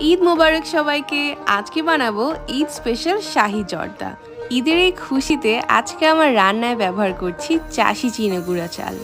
ঈদ মোবারক সবাইকে। আজকে বানাবো ঈদ স্পেশাল শাহি জর্দা। ঈদের এই খুশিতে আজকে আমার রান্নায় ব্যবহার করছি চাষি চিনে গুঁড়া চাল।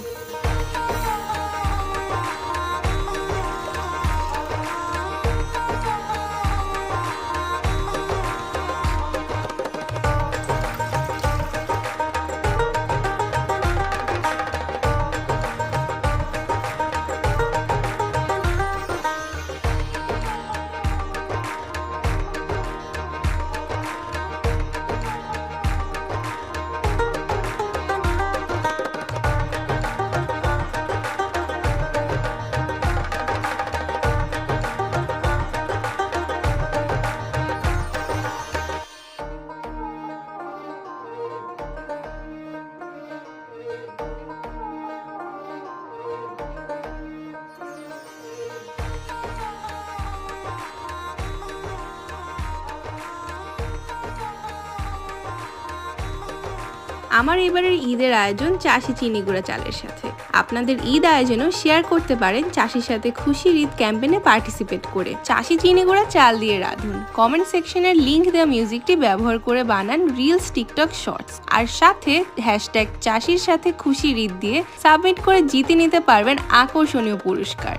আমার এবারের ঈদের আয়োজন চাষি চিনি গুঁড়া চালের সাথে। আপনাদের ঈদ আয়োজনও শেয়ার করতে পারেন চাষির সাথে খুশির ঈদ ক্যাম্পেনে পার্টিসিপেট করে। চাষি চিনি গুঁড়া চাল দিয়ে রাঁধুন। কমেন্ট সেকশনের লিঙ্ক দেওয়া মিউজিকটি ব্যবহার করে বানান রিলস টিকটক শর্টস আর সাথে হ্যাশট্যাগ চাষির সাথে খুশির ঈদ দিয়ে সাবমিট করে জিতে নিতে পারবেন আকর্ষণীয় পুরস্কার।